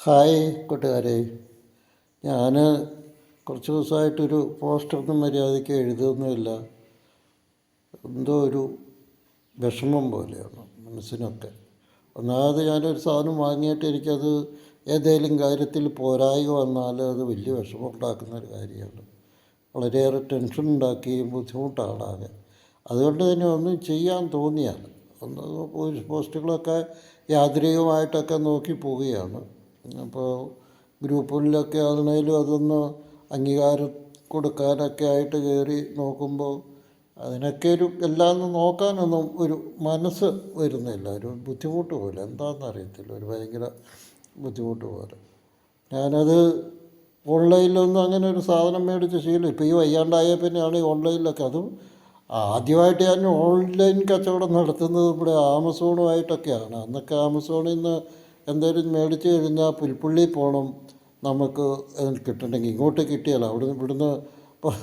Hi കൂട്ടുകാരെ. ഞാൻ കുറച്ച് ദിവസമായിട്ടൊരു പോസ്റ്ററൊന്നും മര്യാദയ്ക്ക് എഴുതുന്നില്ല എന്തോ ഒരു വിഷമം പോലെയാണ് മനസ്സിനൊക്കെ. ഒന്നാമത് ഞാനൊരു സാധനം വാങ്ങിയിട്ട് എനിക്കത് ഏതെങ്കിലും കാര്യത്തിൽ പോരായ്മ വന്നാൽ അത് വലിയ വിഷമം ഉണ്ടാക്കുന്ന ഒരു കാര്യമാണ്. വളരെയേറെ ടെൻഷൻ ഉണ്ടാക്കുകയും ബുദ്ധിമുട്ടാണ്. ആകെ അതുകൊണ്ട് തന്നെ ഒന്നും ചെയ്യാൻ തോന്നിയാൽ ഒന്ന് പോസ്റ്റ് പോസ്റ്റുകളൊക്കെ യാന്ത്രികമായിട്ടൊക്കെ നോക്കി പോവുകയാണ്. അപ്പോൾ ഗ്രൂപ്പുകളിലൊക്കെ ആണെങ്കിലും അതൊന്ന് അംഗീകാരം കൊടുക്കാനൊക്കെ ആയിട്ട് കയറി നോക്കുമ്പോൾ അതിനൊക്കെ ഒരു എല്ലാം നോക്കാനൊന്നും ഒരു മനസ്സ് വരുന്നില്ല. ഒരു ബുദ്ധിമുട്ട് പോലെ. എന്താണെന്ന് അറിയത്തില്ല. ഒരു ഭയങ്കര ബുദ്ധിമുട്ട് പോലെ. ഞാനത് ഓൺലൈനിലൊന്നും അങ്ങനെ ഒരു സാധനം മേടിച്ച് ശീലം ഇപ്പോൾ ഈ വയ്യാണ്ടായ പിന്നെയാണ് ഈ ഓൺലൈനിലൊക്കെ. അതും ആദ്യമായിട്ട് ഞാൻ ഓൺലൈൻ കച്ചവടം നടത്തുന്നത് ഇവിടെ ആമസോണുമായിട്ടൊക്കെയാണ്. അന്നൊക്കെ ആമസോണിൽ നിന്ന് എന്തെങ്കിലും മേടിച്ച് കഴിഞ്ഞാൽ പുൽപ്പള്ളി പോകണം നമുക്ക് കിട്ടണമെങ്കിൽ ഇങ്ങോട്ട് കിട്ടിയാൽ അവിടെ ഇവിടുന്ന്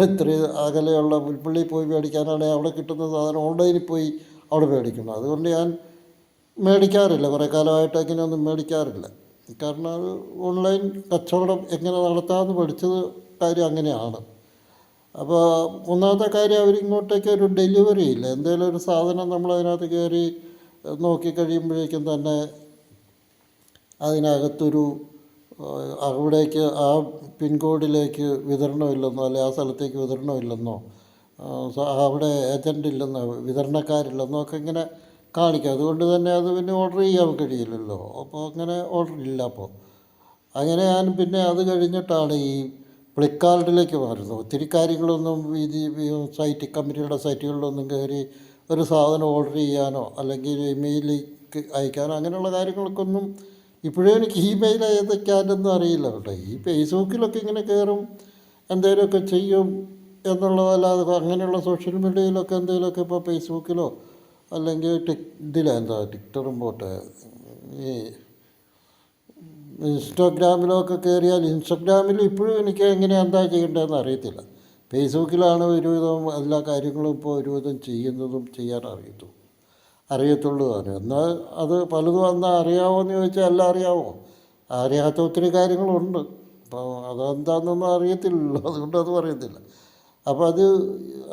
ഇത്രയും അകലെയുള്ള പുൽപ്പള്ളി പോയി മേടിക്കാനാണെങ്കിൽ അവിടെ കിട്ടുന്ന സാധനം ഓൺലൈനിൽ പോയി അവിടെ മേടിക്കണം. അതുകൊണ്ട് ഞാൻ മേടിക്കാറില്ല. കുറേ കാലമായിട്ട് അങ്ങനെയൊന്നും മേടിക്കാറില്ല. കാരണം അത് ഓൺലൈൻ കച്ചവടം എങ്ങനെ നടത്താമെന്ന് പഠിച്ചത് കാര്യം അങ്ങനെയാണ്. അപ്പോൾ ഒന്നാമത്തെ കാര്യം അവർ അവരിങ്ങോട്ടേക്ക് ഒരു ഡെലിവറി ഇല്ല. എന്തെങ്കിലും ഒരു സാധനം നമ്മൾ അതിനകത്ത് കയറി നോക്കി കഴിയുമ്പോഴേക്കും തന്നെ അതിനകത്തൊരു അവിടേക്ക് ആ പിൻകോഡിലേക്ക് വിതരണമില്ലെന്നോ അല്ലെ ആ സ്ഥലത്തേക്ക് വിതരണമില്ലെന്നോ അവിടെ ഏജന്റ് ഇല്ലെന്നോ വിതരണക്കാരില്ലെന്നോ ഒക്കെ ഇങ്ങനെ കാണിക്കും. അതുകൊണ്ട് തന്നെ അത് പിന്നെ ഓർഡർ ചെയ്യാൻ കഴിയില്ലല്ലോ. അപ്പോൾ അങ്ങനെ ഓർഡർ ഇല്ല അപ്പോൾ. അങ്ങനെ ഞാൻ പിന്നെ അത് കഴിഞ്ഞിട്ടാണ് ഈ ഫ്ലിപ്കാർട്ടിലേക്ക് മാറുന്നത്. ഒത്തിരി കാര്യങ്ങളൊന്നും ഇത് സൈറ്റ് കമ്പനിയുടെ സൈറ്റുകളിലൊന്നും കയറി ഒരു സാധനം ഓർഡർ ചെയ്യാനോ അല്ലെങ്കിൽ ഇമെയിലേക്ക് അയക്കാനോ അങ്ങനെയുള്ള കാര്യങ്ങൾക്കൊന്നും ഇപ്പോഴും എനിക്ക് ഇമെയിൽ ഏതൊക്കെയാണെന്നും അറിയില്ല കേട്ടോ. ഈ ഫേസ്ബുക്കിലൊക്കെ ഇങ്ങനെ കയറും എന്തെങ്കിലുമൊക്കെ ചെയ്യും എന്നുള്ളതല്ലാതെ അങ്ങനെയുള്ള സോഷ്യൽ മീഡിയയിലൊക്കെ എന്തെങ്കിലുമൊക്കെ ഇപ്പോൾ ഫേസ്ബുക്കിലോ അല്ലെങ്കിൽ ടിക് ഇതിലെന്താ ടിക്ടറും പോട്ടെ ഈ ഇൻസ്റ്റാഗ്രാമിലൊക്കെ കയറിയാൽ ഇൻസ്റ്റാഗ്രാമിൽ ഇപ്പോഴും എനിക്ക് എങ്ങനെ എന്താ ചെയ്യേണ്ടതെന്ന് അറിയത്തില്ല. ഫേസ്ബുക്കിലാണ് ഒരുവിധം എല്ലാ കാര്യങ്ങളും ഇപ്പോൾ ഒരുവിധം ചെയ്യുന്നതും ചെയ്യാൻ അറിയത്തുള്ളൂ. അറിയത്തുള്ളൂ അത്. എന്നാൽ അത് പലതും എന്നാൽ അറിയാമോ എന്ന് ചോദിച്ചാൽ എല്ലാം അറിയാമോ അറിയാത്ത ഒത്തിരി കാര്യങ്ങളുണ്ട്. അപ്പോൾ അതെന്താണെന്നൊന്നും അറിയത്തില്ലല്ലോ. അതുകൊണ്ട് അത് പറയത്തില്ല. അപ്പോൾ അത്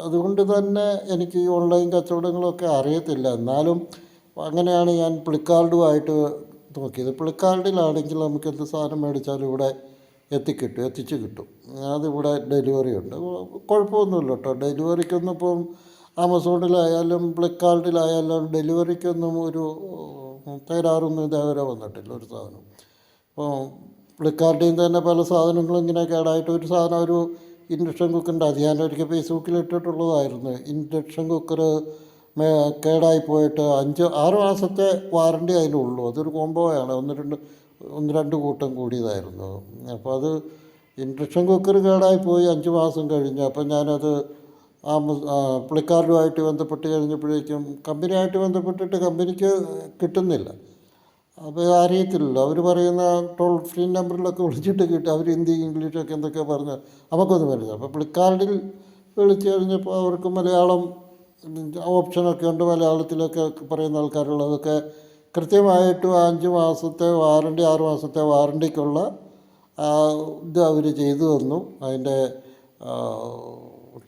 അതുകൊണ്ട് തന്നെ എനിക്ക് ഈ ഓൺലൈൻ കച്ചവടങ്ങളൊക്കെ അറിയത്തില്ല. എന്നാലും അങ്ങനെയാണ് ഞാൻ ഫ്ലിപ്കാർട്ടുമായിട്ട് നോക്കിയത്. ഫ്ലിപ്കാർട്ടിലാണെങ്കിൽ നമുക്ക് എന്ത് സാധനം മേടിച്ചാലും ഇവിടെ എത്തിക്കിട്ടും എത്തിച്ച് കിട്ടും. അതിവിടെ ഡെലിവറി ഉണ്ട്. കുഴപ്പമൊന്നുമില്ല കേട്ടോ. ഡെലിവറിക്കൊന്നും ഇപ്പം ആമസോണിലായാലും ഫ്ലിപ്കാർട്ടിലായാലും ഡെലിവറിക്കൊന്നും ഒരു തകരാറൊന്നും ഇതേവരെ വന്നിട്ടില്ല ഒരു സാധനം. അപ്പോൾ ഫ്ലിപ്കാർട്ടിൽ നിന്ന് തന്നെ പല സാധനങ്ങളും ഇങ്ങനെ കേടായിട്ട് ഒരു സാധനം ഒരു ഇൻഡക്ഷൻ കുക്കറിന്റെ അത് ഞാൻ ഒരിക്കൽ ഫേസ്ബുക്കിൽ ഇട്ടിട്ടുള്ളതായിരുന്നു. ഇൻഡക്ഷൻ കുക്കർ കേടായി പോയിട്ട് അഞ്ച് ആറ് മാസത്തെ വാറണ്ടി അതിനുള്ളൂ അതൊരു കോംബോയാണ്. ഒന്ന് രണ്ട് ഒന്ന് രണ്ട് കൂട്ടം കൂടിയതായിരുന്നു. അപ്പോൾ അത് ഇൻഡക്ഷൻ കുക്കർ കേടായി പോയി അഞ്ച് മാസം കഴിഞ്ഞ്. അപ്പം ഞാനത് ആ പുള്ളിക്കാരനുമായിട്ട് ബന്ധപ്പെട്ട് കഴിഞ്ഞപ്പോഴേക്കും കമ്പനിയായിട്ട് ബന്ധപ്പെട്ടിട്ട് കമ്പനിക്ക് കിട്ടുന്നില്ല. അപ്പോൾ അറിയത്തില്ലല്ലോ. അവർ പറയുന്ന ടോൾ ഫ്രീ നമ്പറിലൊക്കെ വിളിച്ചിട്ട് കിട്ടും. അവർ ഹിന്ദി ഇംഗ്ലീഷൊക്കെ എന്തൊക്കെയോ പറഞ്ഞ്. നമുക്കൊന്നും വരുന്നത് അപ്പോൾ പുള്ളിക്കാരിൽ വിളിച്ചു കഴിഞ്ഞപ്പോൾ അവർക്ക് മലയാളം ഓപ്ഷനൊക്കെ ഉണ്ട്. മലയാളത്തിലൊക്കെ പറയുന്ന ആൾക്കാരുള്ളതൊക്കെ കൃത്യമായിട്ട് അഞ്ച് മാസത്തെ വാറണ്ടി ആറ് മാസത്തെ വാറണ്ടിക്കുള്ള ഇത് അവർ ചെയ്തു തന്നു. അതിന്റെ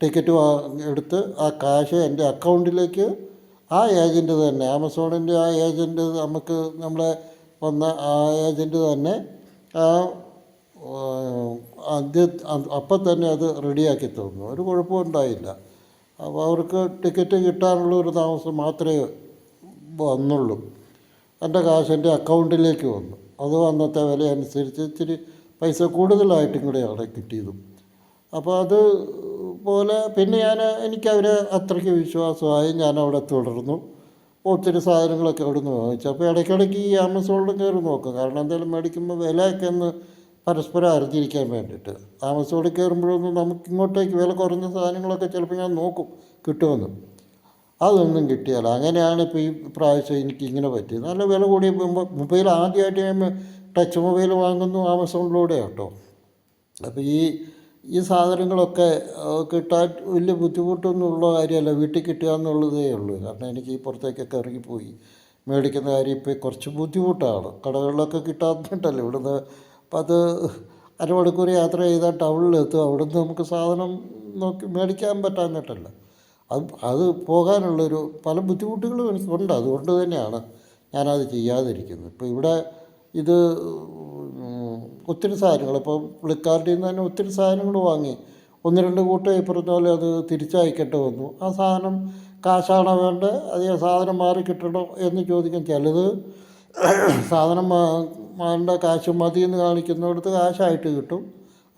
ടിക്കറ്റ് എടുത്ത് ആ കാശ് എന്റെ അക്കൗണ്ടിലേക്ക് ആ ഏജന്റ് തന്നെ ആമസോണിന്റെ ആ ഏജന്റ് നമുക്ക് നമ്മളെ വന്ന ആ ഏജന്റ് തന്നെ ആ അപ്പം തന്നെ അത് റെഡിയാക്കി തന്നു. ഒരു കുഴപ്പവും ഉണ്ടായില്ല. അപ്പോൾ അവർക്ക് ടിക്കറ്റ് കിട്ടാനുള്ള ഒരു താമസം മാത്രമേ വന്നുള്ളൂ. എന്റെ കാശ് എന്റെ അക്കൗണ്ടിലേക്ക് വന്നു. അത് അന്നത്തെ വില അനുസരിച്ച് ഇച്ചിരി പൈസ കൂടുതലായിട്ടും കൂടെയാണ് കിട്ടിയതും. അപ്പോൾ അത് പോലെ പിന്നെ ഞാൻ എനിക്കവർ അത്രയ്ക്ക് വിശ്വാസമായി ഞാൻ അവിടെ തുടർന്നു. ഒത്തിരി സാധനങ്ങളൊക്കെ അവിടെ നിന്ന് വാങ്ങിച്ചു. അപ്പോൾ ഇടയ്ക്കിടയ്ക്ക് ഈ ആമസോണിൽ കയറി നോക്കും. കാരണം എന്തെങ്കിലും മേടിക്കുമ്പോൾ വിലയൊക്കെ ഒന്ന് പരസ്പരം അറിഞ്ഞിരിക്കാൻ വേണ്ടിയിട്ട്. ആമസോണിൽ കയറുമ്പോഴൊന്നും നമുക്ക് ഇങ്ങോട്ടേക്ക് വില കുറഞ്ഞ സാധനങ്ങളൊക്കെ ചിലപ്പോൾ ഞാൻ നോക്കും കിട്ടുമെന്ന്. അതൊന്നും കിട്ടിയാൽ അങ്ങനെയാണ് ഇപ്പോൾ ഈ പ്രാവശ്യം എനിക്ക് ഇങ്ങനെ പറ്റിയത്. നല്ല വില കൂടിയ മൊബൈൽ ആദ്യമായിട്ട് ഞാൻ ടച്ച് മൊബൈൽ വാങ്ങുന്നു ആമസോണിലൂടെ കേട്ടോ അപ്പോൾ ഈ ഈ സാധനങ്ങളൊക്കെ കിട്ടാൻ വലിയ ബുദ്ധിമുട്ടൊന്നുമുള്ള കാര്യമല്ല. വീട്ടിൽ കിട്ടുക എന്നുള്ളതേ ഉള്ളൂ. കാരണം എനിക്ക് ഈ പുറത്തേക്കൊക്കെ ഇറങ്ങിപ്പോയി. മേടിക്കുന്ന കാര്യം ഇപ്പോൾ കുറച്ച് ബുദ്ധിമുട്ടാണ്. കടകളിലൊക്കെ കിട്ടാത്തല്ലോ ഇവിടുന്ന്. പത്ത് അരമണിക്കൂർ യാത്ര ചെയ്താൽ ടൗണിലെത്തും അവിടുന്ന് നമുക്ക് സാധനം നോക്കി മേടിക്കാൻ പറ്റാഞ്ഞിട്ടല്ല. അത് അത് പോകാനുള്ളൊരു പല ബുദ്ധിമുട്ടുകളും എനിക്കുണ്ട് അതുകൊണ്ട് തന്നെയാണ് ഞാനത് ചെയ്യാതിരിക്കുന്നത്. ഇപ്പോൾ ഇവിടെ ഇത് ഒത്തിരി സാധനങ്ങൾ. ഇപ്പോൾ പുള്ളിക്കാരുടെ നിന്ന് തന്നെ ഒത്തിരി സാധനങ്ങൾ വാങ്ങി. ഒന്ന് രണ്ട് കൂട്ടം ഇപ്പുറത്തെ പോലെ അത് തിരിച്ചയക്കേണ്ടി വന്നു. ആ സാധനം കാശാണോ വേണ്ടത്. അതേ സാധനം മാറി കിട്ടണോ എന്ന് ചോദിക്കും ചിലത് സാധനം വേണ്ട കാശ് മതി എന്ന് കാണിക്കുന്നിടത്ത് കാശായിട്ട് കിട്ടും.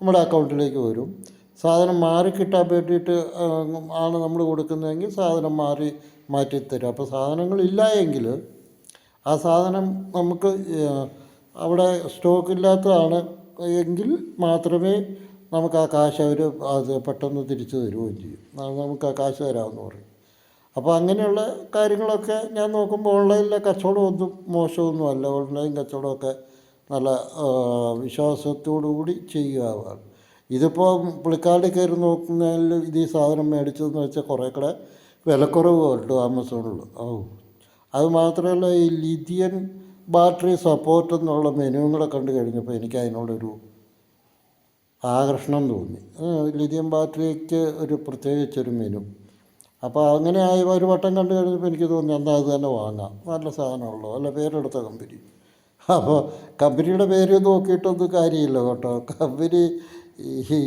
നമ്മുടെ അക്കൗണ്ടിലേക്ക് വരും. സാധനം മാറി കിട്ടാൻ വേണ്ടിയിട്ട് ആണ് നമ്മൾ കൊടുക്കുന്നതെങ്കിൽ സാധനം മാറി മാറ്റിത്തരും. അപ്പോൾ സാധനങ്ങളില്ല എങ്കിൽ ആ സാധനം നമുക്ക് അവിടെ സ്റ്റോക്ക് ഇല്ലാത്തതാണ് എങ്കിൽ മാത്രമേ നമുക്ക് ആ കാശ് അവർ അത് പെട്ടെന്ന് തിരിച്ചു തരുകയും ചെയ്യും. നമുക്ക് ആ കാശ് തരാമെന്ന് പറയും. അപ്പോൾ അങ്ങനെയുള്ള കാര്യങ്ങളൊക്കെ ഞാൻ നോക്കുമ്പോൾ ഓൺലൈനിലെ കച്ചവടമൊന്നും മോശമൊന്നും അല്ല. ഓൺലൈൻ കച്ചവടമൊക്കെ നല്ല വിശ്വാസത്തോടു കൂടി ചെയ്യുകയാണ്. ഇതിപ്പോൾ പുളിക്കാടിൽ കയറി നോക്കുന്നതിൽ ഇത് ഈ സാധനം മേടിച്ചതെന്ന് വെച്ചാൽ കുറേ കൂടെ വിലക്കുറവ് ഉണ്ട് ആമസോണിൽ ഓ അത് മാത്രമല്ല ഈ ലിഥിയൻ ബാറ്ററി സപ്പോർട്ട് എന്നുള്ള മെനുവും കൂടെ കണ്ടു കഴിഞ്ഞപ്പോൾ എനിക്ക് അതിനോടൊരു ആകർഷണം തോന്നി. ലിഥിയം ബാറ്ററിക്ക് ഒരു പ്രത്യേകിച്ചൊരു മെനു അപ്പോൾ അങ്ങനെ ആയി ഒരു വട്ടം കണ്ടു കഴിഞ്ഞപ്പോൾ എനിക്ക് തോന്നി എന്നാൽ അത് തന്നെ വാങ്ങാം. നല്ല സാധനമുള്ളൂ അല്ല പേരെടുത്ത കമ്പനി അപ്പോൾ കമ്പനിയുടെ പേര് നോക്കിയിട്ടൊന്നും കാര്യമില്ല കേട്ടോ. കമ്പനി ഈ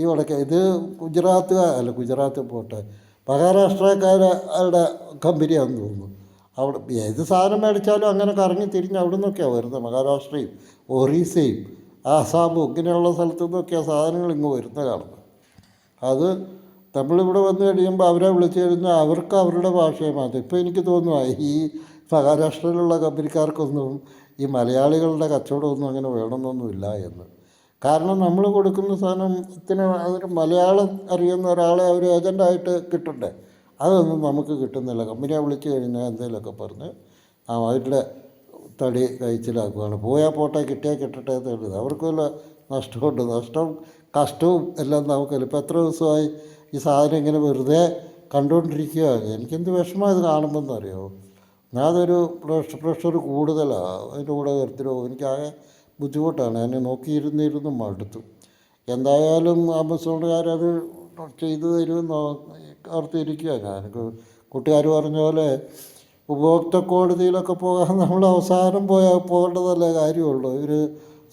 ഈ വടക്ക ഇത് ഗുജറാത്ത് അല്ല ഗുജറാത്ത് പോട്ടെ മഹാരാഷ്ട്രക്കാരുടെ കമ്പനിയാണെന്ന് തോന്നുന്നു. അവിടെ ഏത് സാധനം മേടിച്ചാലും അങ്ങനെ കറങ്ങി തിരിഞ്ഞ് അവിടെ നിന്നൊക്കെയാണ് വരുന്നത്. മഹാരാഷ്ട്രയും ഒറീസയും ആസാമും ഇങ്ങനെയുള്ള സ്ഥലത്തു നിന്നൊക്കെയാണ് സാധനങ്ങൾ ഇങ്ങ് വരുന്നത് കാണുന്നത്. അത് നമ്മളിവിടെ വന്നു കഴിയുമ്പോൾ അവരെ വിളിച്ചു കഴിഞ്ഞാൽ അവർക്ക് അവരുടെ ഭാഷയെ മാറ്റും. ഇപ്പോൾ എനിക്ക് തോന്നുന്നു ഈ മഹാരാഷ്ട്രയിലുള്ള കമ്പനിക്കാർക്കൊന്നും ഈ മലയാളികളുടെ കച്ചവടമൊന്നും അങ്ങനെ വേണമെന്നൊന്നുമില്ല എന്ന്. കാരണം നമ്മൾ കൊടുക്കുന്ന സാധനത്തിന് അതൊരു മലയാളം അറിയുന്ന ഒരാളെ അവർ ഏജന്റായിട്ട് കിട്ടണ്ടേ? അതൊന്നും നമുക്ക് കിട്ടുന്നില്ല. കമ്പനിയെ വിളിച്ചു കഴിഞ്ഞാൽ എന്തെങ്കിലുമൊക്കെ പറഞ്ഞ് ആ അവരുടെ തടി കഴിച്ചിലാക്കുകയാണ് പോയാൽ പോട്ടെ കിട്ടിയാൽ കിട്ടട്ടെ എന്ന് എഴുതുക അവർക്ക് വല്ല നഷ്ടമുണ്ട്? നഷ്ടവും കഷ്ടവും എല്ലാം നമുക്കല്ല. ഇപ്പോൾ എത്ര ദിവസമായി ഈ സാധനം ഇങ്ങനെ വെറുതെ കണ്ടുകൊണ്ടിരിക്കുകയാണ് എനിക്കെന്ത് വിഷമം ഇത് കാണുമ്പോൾ അറിയോ ഞാനതൊരു പ്രഷർ പ്രഷർ കൂടുതലാണ് അതിന്റെ കൂടെ കരുത്തിലോ എനിക്കാകെ ബുദ്ധിമുട്ടാണ്. എന്നെ നോക്കിയിരുന്നിരുന്നു മടുത്തു. എന്തായാലും ആമസോണുകാരത് ചെയ്തു തരുമെന്ന് ഓർത്തിരിക്കുക ഞാൻ. കൂട്ടുകാർ പറഞ്ഞ പോലെ ഉപഭോക്തൃ കോടതിയിലൊക്കെ പോകാൻ നമ്മൾ അവസാനം പോയാൽ പോകേണ്ടതല്ലേ കാര്യമുള്ളൂ. ഒരു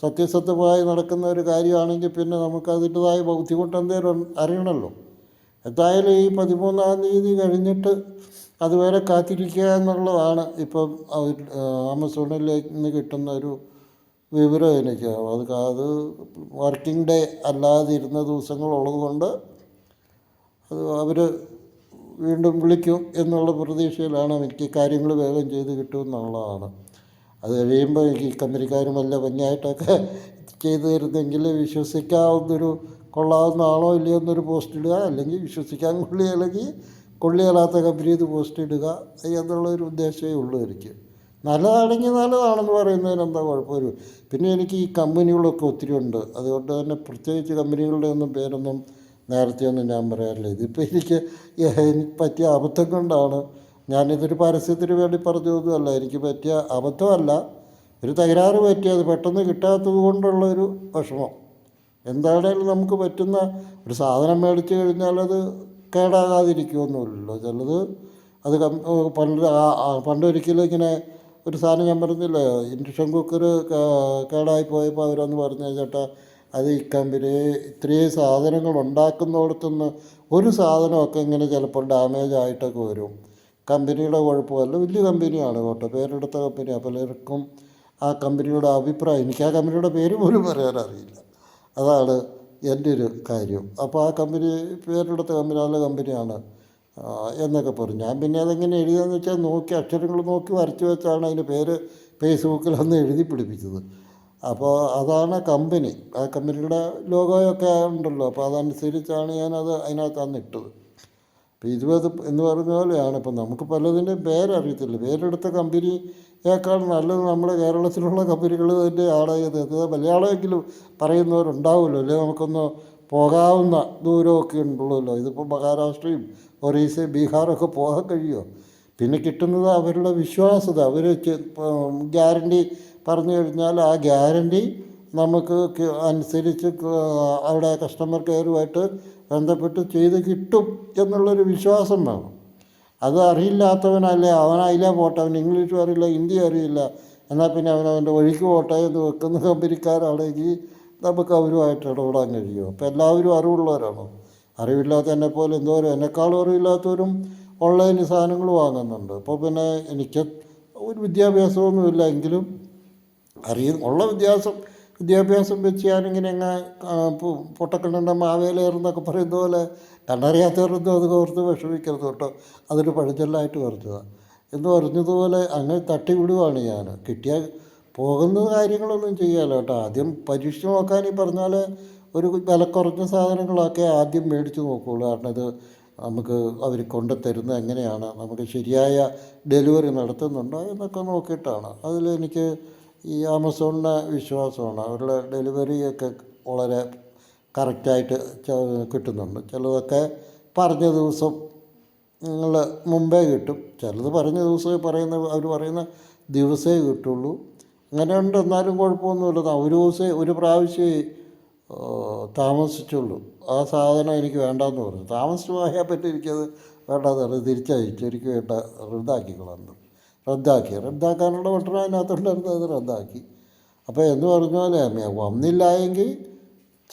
സത്യസത്യമായി നടക്കുന്ന ഒരു കാര്യമാണെങ്കിൽ പിന്നെ നമുക്ക് അതിന്റെതായ ബുദ്ധിമുട്ട് എന്തേലും അറിയണമല്ലോ എന്തായാലും ഈ പതിമൂന്നാം തീയതി കഴിഞ്ഞിട്ട് അതുവരെ കാത്തിരിക്കുക എന്നുള്ളതാണ് ഇപ്പം ആമസോണിൽ നിന്ന് കിട്ടുന്ന ഒരു വിവരം എനിക്ക്. അത് അത് വർക്കിംഗ് ഡേ അല്ലാതിരുന്ന ദിവസങ്ങളുള്ളത് കൊണ്ട് അത് അവർ വീണ്ടും വിളിക്കും എന്നുള്ള പ്രതീക്ഷയിലാണ് എനിക്ക് കാര്യങ്ങൾ വേഗം ചെയ്ത് കിട്ടുമെന്നുള്ളതാണ്. അത് കഴിയുമ്പോൾ ഈ കമ്പനിക്കാരും വല്ല ഭംഗിയായിട്ടൊക്കെ ചെയ്തു തരുന്നെങ്കിൽ വിശ്വസിക്കാവുന്നൊരു കൊള്ളാവുന്ന ആളോ ഇല്ലയോ എന്നൊരു പോസ്റ്റ് ഇടുക അല്ലെങ്കിൽ വിശ്വസിക്കാൻ കൊള്ളിയല്ലെങ്കിൽ കൊള്ളിയല്ലാത്ത കമ്പനി ഇത് പോസ്റ്റ് ഇടുക എന്നുള്ളൊരു ഉദ്ദേശമേ ഉള്ളൂ എനിക്ക്. നല്ലതാണെങ്കിൽ നല്ലതാണെന്ന് പറയുന്നതിന് എന്താ കുഴപ്പമില്ല പിന്നെ എനിക്ക് ഈ കമ്പനികളൊക്കെ ഒത്തിരി ഉണ്ട്. അതുകൊണ്ട് തന്നെ പ്രത്യേകിച്ച് കമ്പനികളുടെ ഒന്നും പേരൊന്നും നേരത്തെ ഒന്നും ഞാൻ പറയാറില്ല. ഇതിപ്പോൾ എനിക്ക് എനിക്ക് പറ്റിയ അബദ്ധം കൊണ്ടാണ് ഞാനിതൊരു പരസ്യത്തിന് വേണ്ടി പറഞ്ഞതൊന്നുമല്ല. എനിക്ക് പറ്റിയ അബദ്ധമല്ല. ഒരു തകരാറ് പറ്റിയത് പെട്ടെന്ന് കിട്ടാത്തത് കൊണ്ടുള്ള ഒരു വിഷമം. എന്താണേലും നമുക്ക് പറ്റുന്ന ഒരു സാധനം മേടിച്ചു കഴിഞ്ഞാൽ അത് കേടാകാതിരിക്കുമൊന്നുമില്ലല്ലോ ചിലത് അത് പണ്ട് പണ്ടൊരിക്കലും ഇങ്ങനെ ഒരു സാധനം ഞാൻ പറഞ്ഞില്ലേ ഇൻഡക്ഷൻ കുക്കർ കേടായി പോയപ്പോൾ അവരൊന്ന് പറഞ്ഞു ചേട്ടാ അത് ഈ കമ്പനി ഇത്രയും സാധനങ്ങൾ ഉണ്ടാക്കുന്നിടത്തുനിന്ന് ഒരു സാധനമൊക്കെ ഇങ്ങനെ ചിലപ്പോൾ ഡാമേജ് ആയിട്ടൊക്കെ വരും. കമ്പനിയുടെ കുഴപ്പമല്ല വലിയ കമ്പനിയാണ് കേട്ടോ. പേരെടുത്ത കമ്പനിയാണ് പലർക്കും ആ കമ്പനിയുടെ അഭിപ്രായം എനിക്ക് ആ കമ്പനിയുടെ പേര് പോലും പറയാൻ അറിയില്ല. അതാണ് എന്റെ ഒരു കാര്യം. അപ്പോൾ ആ കമ്പനി പേരെടുത്ത കമ്പനി നല്ല കമ്പനിയാണ് എന്നൊക്കെ പറഞ്ഞു. ഞാൻ പിന്നെ അതെങ്ങനെ എഴുതിയെന്ന് വെച്ചാൽ നോക്കി അക്ഷരങ്ങൾ നോക്കി വരച്ച് വെച്ചാണ് അതിന്റെ പേര് ഫേസ്ബുക്കിൽ അന്ന് എഴുതി പിടിപ്പിച്ചത്. അപ്പോൾ അതാണ് കമ്പനി. ആ കമ്പനിയുടെ ലോഗോയൊക്കെ ഉണ്ടല്ലോ. അപ്പോൾ അതനുസരിച്ചാണ് ഞാനത് അതിനകത്ത് അന്നിട്ടത് അപ്പോൾ ഇരുപത് എന്ന് പറഞ്ഞ പോലെയാണ്. ഇപ്പം നമുക്ക് പലതിന്റെയും പേരറിയത്തില്ല. പേരെടുത്ത കമ്പനിയേക്കാൾ നല്ലത് നമ്മുടെ കേരളത്തിലുള്ള കമ്പനികൾ തന്നെ ഇത് മലയാളമെങ്കിലും പറയുന്നവരുണ്ടാവുമല്ലോ. അല്ലെങ്കിൽ നമുക്കൊന്ന് പോകാവുന്ന ദൂരമൊക്കെ ഉണ്ടല്ലോ. ഇതിപ്പോൾ മഹാരാഷ്ട്രയും ഒറീസയും ബീഹാറൊക്കെ പോകാൻ കഴിയുമോ? പിന്നെ കിട്ടുന്നത് അവരുടെ വിശ്വാസത. അവർ ഗ്യാരണ്ടി പറഞ്ഞു കഴിഞ്ഞാൽ ആ ഗ്യാരണ്ടി നമുക്ക് അനുസരിച്ച് അവിടെ കസ്റ്റമർ കെയറുമായിട്ട് ബന്ധപ്പെട്ട് ചെയ്ത് കിട്ടും എന്നുള്ളൊരു വിശ്വാസം വേണം. അത് അറിയില്ലാത്തവനല്ലേ അവനതിലേ പോട്ടെ അവൻ ഇംഗ്ലീഷും അറിയില്ല ഹിന്ദി അറിയില്ല. എന്നാൽ പിന്നെ അവൻ അവന്റെ വഴിക്ക് പോട്ടെ എന്ന് വെക്കുന്ന കമ്പനിക്കാരാണെങ്കിൽ നമുക്ക് അവരുമായിട്ട് ഇടപെടാൻ കഴിയുമോ അപ്പോൾ എല്ലാവരും അറിവുള്ളവരാണോ. അറിവില്ലാത്ത എന്നെ പോലെ എന്തോരം എന്നെക്കാളും അറിവില്ലാത്തവരും ഓൺലൈനിൽ സാധനങ്ങൾ വാങ്ങുന്നുണ്ട്. അപ്പോൾ പിന്നെ എനിക്ക് ഒരു വിദ്യാഭ്യാസമൊന്നുമില്ല എങ്കിലും അറിയും ഉള്ള വിദ്യാഭ്യാസം വിദ്യാഭ്യാസം വെച്ച് ഞാനിങ്ങനെ അങ്ങ് പൊട്ടക്കണ്ണന്റെ മാവേലേറെന്നൊക്കെ പറയുന്ന പോലെ കണ്ടറിയാത്തവരൊന്നും അത് ഓർത്ത് വിഷമിക്കരുത് കേട്ടോ. അതൊരു പഴഞ്ചൊല്ലായിട്ട് പറഞ്ഞതാണ് എന്ന് പറഞ്ഞതുപോലെ അങ്ങനെ തട്ടിവിടുവാണ് ഞാൻ. കിട്ടിയ പോകുന്ന കാര്യങ്ങളൊന്നും ചെയ്യാമല്ലോ കേട്ടോ. ആദ്യം പരീക്ഷ നോക്കാൻ ഈ പറഞ്ഞാൽ ഒരു വില കുറഞ്ഞ സാധനങ്ങളൊക്കെ ആദ്യം മേടിച്ച് നോക്കുകയുള്ളൂ കാരണം ഇത് നമുക്ക് അവർ കൊണ്ടുത്തരുന്ന എങ്ങനെയാണ്? നമുക്ക് ശരിയായ ഡെലിവറി നടത്തുന്നുണ്ടോ എന്നൊക്കെ നോക്കിയിട്ടാണ്. അതിലെനിക്ക് ഈ ആമസോണിനെ വിശ്വാസമാണ്. അവരുടെ ഡെലിവറിയൊക്കെ വളരെ കറക്റ്റായിട്ട് കിട്ടുന്നുണ്ട്. ചിലതൊക്കെ പറഞ്ഞ ദിവസം നിങ്ങൾ മുമ്പേ കിട്ടും. ചിലത് പറഞ്ഞ ദിവസമേ പറയുന്ന അവർ പറയുന്ന ദിവസമേ കിട്ടുള്ളൂ. അങ്ങനെ ഉണ്ട് എന്നാലും കുഴപ്പമൊന്നുമില്ല. ഒരു ദിവസമേ ഒരു പ്രാവശ്യമേ താമസിച്ചുള്ളൂ. ആ സാധനം എനിക്ക് വേണ്ടാന്ന് പറഞ്ഞു. താമസിച്ച് പോയാൽ പറ്റി എനിക്കത് വേണ്ടാന്ന് പറഞ്ഞു. തിരിച്ചയച്ചു. എനിക്ക് വേണ്ട റദ്ദാക്കി കളഞ്ഞു റദ്ദാക്കി. റദ്ദാക്കാനുള്ള പട്ടണം അതിനകത്തുണ്ടായിരുന്നു അത് റദ്ദാക്കി. അപ്പോൾ എന്ന് പറഞ്ഞാൽ വന്നില്ല എങ്കിൽ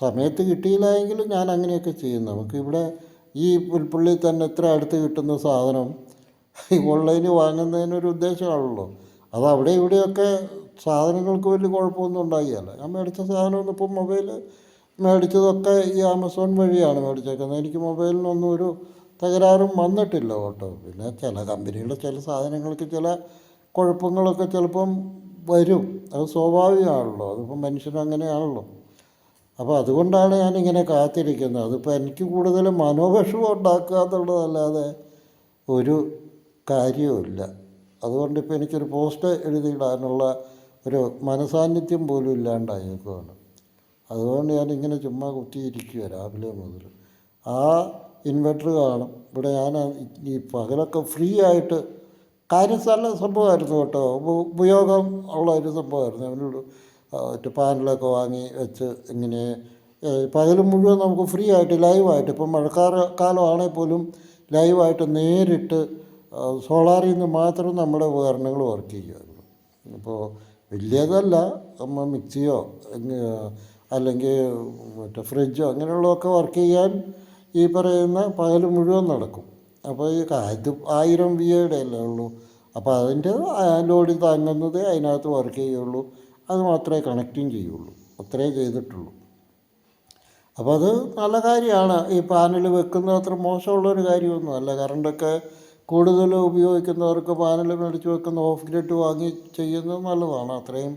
സമയത്ത് കിട്ടിയില്ല എങ്കിൽ ഞാൻ അങ്ങനെയൊക്കെ ചെയ്യും. നമുക്കിവിടെ ഈ പുൽപ്പള്ളി തന്നെ ഇത്ര അടുത്ത് കിട്ടുന്ന സാധനം ഈ ഓൺലൈനിൽ വാങ്ങുന്നതിനൊരു ഉദ്ദേശമാണല്ലോ. അത് അവിടെ ഇവിടെയൊക്കെ സാധനങ്ങൾക്ക് വലിയ കുഴപ്പമൊന്നും ഉണ്ടാകിയല്ല ഞാൻ മേടിച്ച സാധനമൊന്നും ഇപ്പം മൊബൈൽ മേടിച്ചതൊക്കെ ഈ ആമസോൺ വഴിയാണ് മേടിച്ചേക്കുന്നത്. എനിക്ക് മൊബൈലിനൊന്നും ഒരു തകരാറും വന്നിട്ടില്ല കേട്ടോ. പിന്നെ ചില കമ്പനികളുടെ ചില സാധനങ്ങൾക്ക് ചില കുഴപ്പങ്ങളൊക്കെ ചിലപ്പം വരും. അത് സ്വാഭാവികമാണല്ലോ. അതിപ്പം മനുഷ്യൻ അങ്ങനെയാണല്ലോ. അപ്പോൾ അതുകൊണ്ടാണ് ഞാനിങ്ങനെ കാത്തിരിക്കുന്നത്. അതിപ്പോൾ എനിക്ക് കൂടുതൽ മനോവിഷമം ഉണ്ടാക്കുക എന്നുള്ളതല്ലാതെ ഒരു കാര്യവുമില്ല അതുകൊണ്ട് ഇപ്പോൾ എനിക്കൊരു പോസ്റ്റ് എഴുതിയിടാനുള്ള ഒരു മനസാന്നിധ്യം പോലും ഇല്ലാണ്ടായേക്കുവാണ് അതുകൊണ്ട് ഞാനിങ്ങനെ ചുമ്മാ കുത്തിയിരിക്കുക രാവിലെ മുതൽ. ആ ഇൻവെർട്ടർ കാണും. ഇവിടെ ഞാൻ ഈ പകലൊക്കെ ഫ്രീ ആയിട്ട് കാര്യം നല്ല സംഭവമായിരുന്നു കേട്ടോ. ഉപ- ഉപയോഗം ഉള്ള ഒരു സംഭവമായിരുന്നു. അവനോട് മറ്റു പാനലൊക്കെ വാങ്ങി വെച്ച് ഇങ്ങനെ പകലും മുഴുവൻ നമുക്ക് ഫ്രീ ആയിട്ട് ലൈവായിട്ട് ഇപ്പം മഴക്കാല കാലമാണെങ്കിൽ പോലും ലൈവായിട്ട് നേരിട്ട് സോളാറിൽ നിന്ന് മാത്രം നമ്മുടെ ഉപകരണങ്ങൾ വർക്ക് ചെയ്യുമായിരുന്നു ഇപ്പോൾ വലിയതല്ല നമ്മൾ മിക്സിയോ അല്ലെങ്കിൽ മറ്റേ ഫ്രിഡ്ജോ അങ്ങനെയുള്ളതൊക്കെ വർക്ക് ചെയ്യാൻ ഈ പറയുന്ന പകൽ മുഴുവൻ നടക്കും. അപ്പോൾ ഈ ഇത് ആയിരം വി എയുടെ അല്ലേ ഉള്ളൂ. അപ്പോൾ അതിന്റെ ലോഡിൽ താങ്ങുന്നത് അതിനകത്ത് വർക്ക് ചെയ്യുള്ളൂ. അത് മാത്രമേ കണക്റ്റും ചെയ്യുള്ളൂ. അത്രേ ചെയ്തിട്ടുള്ളൂ. അപ്പോൾ അത് നല്ല കാര്യമാണ്. ഈ പാനൽ വെക്കുന്നത് അത്ര മോശമുള്ളൊരു കാര്യമൊന്നും അല്ല. കറണ്ടൊക്കെ കൂടുതൽ ഉപയോഗിക്കുന്നവർക്ക് പാനൽ മേടിച്ച് വെക്കുന്ന ഓഫ് ഗ്രിഡ് വാങ്ങി ചെയ്യുന്നത് നല്ലതാണ്. അത്രയും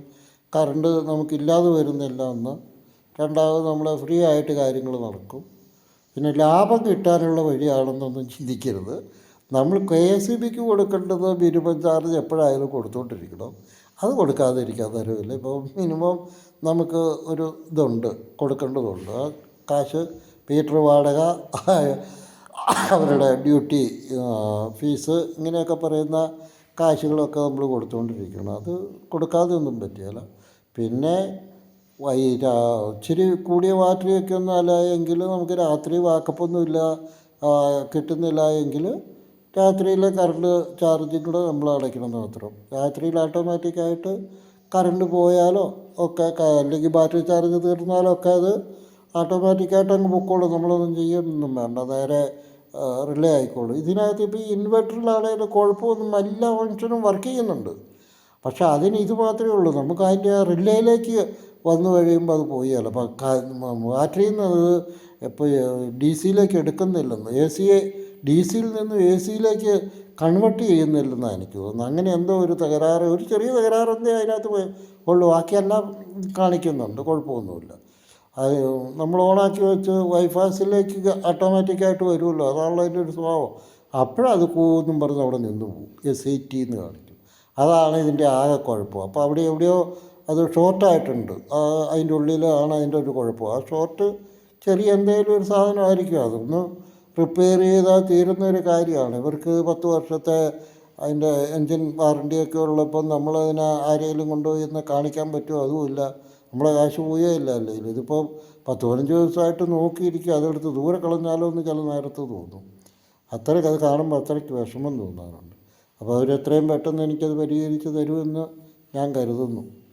കറണ്ട് നമുക്കില്ലാതെ വരുന്നില്ല ഒന്ന് രണ്ടാമത് നമ്മൾ ഫ്രീ ആയിട്ട് കാര്യങ്ങൾ നടക്കും. പിന്നെ ലാഭം കിട്ടാനുള്ള വഴിയാണെന്നൊന്നും ചിന്തിക്കരുത്. നമ്മൾ കെ എസ് ഇ ബിക്ക് കൊടുക്കേണ്ടത് മിനിമം ചാർജ് എപ്പോഴായാലും കൊടുത്തുകൊണ്ടിരിക്കണം അത് കൊടുക്കാതിരിക്കാൻ തരവില്ല ഇപ്പോൾ മിനിമം നമുക്ക് ഒരു ഇതുണ്ട് കൊടുക്കേണ്ടതുണ്ട്. ആ കാശ് മീറ്റർ വാടക അവരുടെ ഡ്യൂട്ടി ഫീസ് ഇങ്ങനെയൊക്കെ പറയുന്ന കാശുകളൊക്കെ നമ്മൾ കൊടുത്തുകൊണ്ടിരിക്കണം അത് കൊടുക്കാതെ ഒന്നും പറ്റില്ല. പിന്നെ വൈ രാ ഇച്ചിരി കൂടിയ ബാറ്ററിയൊക്കെ ഒന്നും അല്ല എങ്കിൽ നമുക്ക് രാത്രി വാക്കപ്പൊന്നുമില്ല കിട്ടുന്നില്ല എങ്കിൽ രാത്രിയിലെ കറണ്ട് ചാർജിങ് കൂടെ നമ്മൾ അടയ്ക്കണം മാത്രം. രാത്രിയിൽ ഓട്ടോമാറ്റിക്കായിട്ട് കറണ്ട് പോയാലോ ഒക്കെ അല്ലെങ്കിൽ ബാറ്ററി ചാർജ് തീർന്നാലോ ഒക്കെ അത് ഓട്ടോമാറ്റിക്കായിട്ട് അങ്ങ് പൊക്കോളും. നമ്മളൊന്നും ചെയ്യൊന്നും വേണ്ട നേരെ റിലേ ആയിക്കോളും. ഇതിനകത്ത് ഇപ്പോൾ ഈ ഇൻവെർട്ടറിലാണെങ്കിലും കുഴപ്പമൊന്നും എല്ലാ ഫങ്ഷനും വർക്ക് ചെയ്യുന്നുണ്ട്. പക്ഷേ അതിന് ഇത് മാത്രമേ ഉള്ളൂ. നമുക്ക് അതിന്റെ റിലേയിലേക്ക് വന്നു കഴിയുമ്പോൾ അത് പോയാലോ അപ്പോൾ ബാറ്ററിയിൽ നിന്ന് അത് ഇപ്പോൾ ഡി സിയിലേക്ക് എടുക്കുന്നില്ലെന്ന്. എ സിയെ ഡി സിയിൽ നിന്ന് എ സിയിലേക്ക് കൺവെർട്ട് ചെയ്യുന്നില്ലെന്നാണ് എനിക്ക് തോന്നുന്നത്. അങ്ങനെ എന്തോ ഒരു തകരാറ് ഒരു ചെറിയ തകരാറെന്തേ അതിനകത്ത് പോയി ഉള്ളൂ. ബാക്കിയെല്ലാം കാണിക്കുന്നുണ്ട്. കുഴപ്പമൊന്നുമില്ല. അത് നമ്മൾ ഓണാക്കി വെച്ച് വൈഫാസിലേക്ക് ഓട്ടോമാറ്റിക്കായിട്ട് വരുമല്ലോ. അതാണല്ലോ അതിന്റെ ഒരു സ്വഭാവം. അപ്പോഴത് കൂന്നും പറഞ്ഞ് അവിടെ നിന്ന് പോകും. എസ് ഐ ടി എന്ന് കാണിക്കും. അതാണ് ഇതിന്റെ ആകെ കുഴപ്പം. അപ്പോൾ അവിടെ എവിടെയോ അത് ഷോർട്ടായിട്ടുണ്ട്. അതിന്റെ ഉള്ളിലാണ് അതിന്റെ ഒരു കുഴപ്പം. ആ ഷോർട്ട് ചെറിയ എന്തെങ്കിലും ഒരു സാധനമായിരിക്കും അതൊന്ന് റിപ്പയർ ചെയ്താൽ തീരുന്ന ഒരു കാര്യമാണ്. ഇവർക്ക് പത്ത് വർഷത്തെ അതിന്റെ എൻജിൻ വാറണ്ടിയൊക്കെ ഉള്ളപ്പം നമ്മളതിനെ ആരെങ്കിലും കൊണ്ടുപോയി ഒന്ന് കാണിക്കാൻ പറ്റുമോ? അതുമില്ല നമ്മളെ കാശ് പോവുകയില്ല അല്ലെങ്കിൽ ഇതിപ്പോൾ പത്ത് പതിനഞ്ച് ദിവസമായിട്ട് നോക്കിയിരിക്കുക. അതെടുത്ത് ദൂരെ കളഞ്ഞാലോ എന്ന് ചില നേരത്ത് തോന്നും. അത്രയ്ക്ക് അത് കാണുമ്പോൾ അത്രയ്ക്ക് വിഷമം തോന്നാറുണ്ട്. അപ്പോൾ അവരെത്രയും പെട്ടെന്ന് എനിക്കത് പരിഹരിച്ച് തരുമെന്ന് ഞാൻ കരുതുന്നു.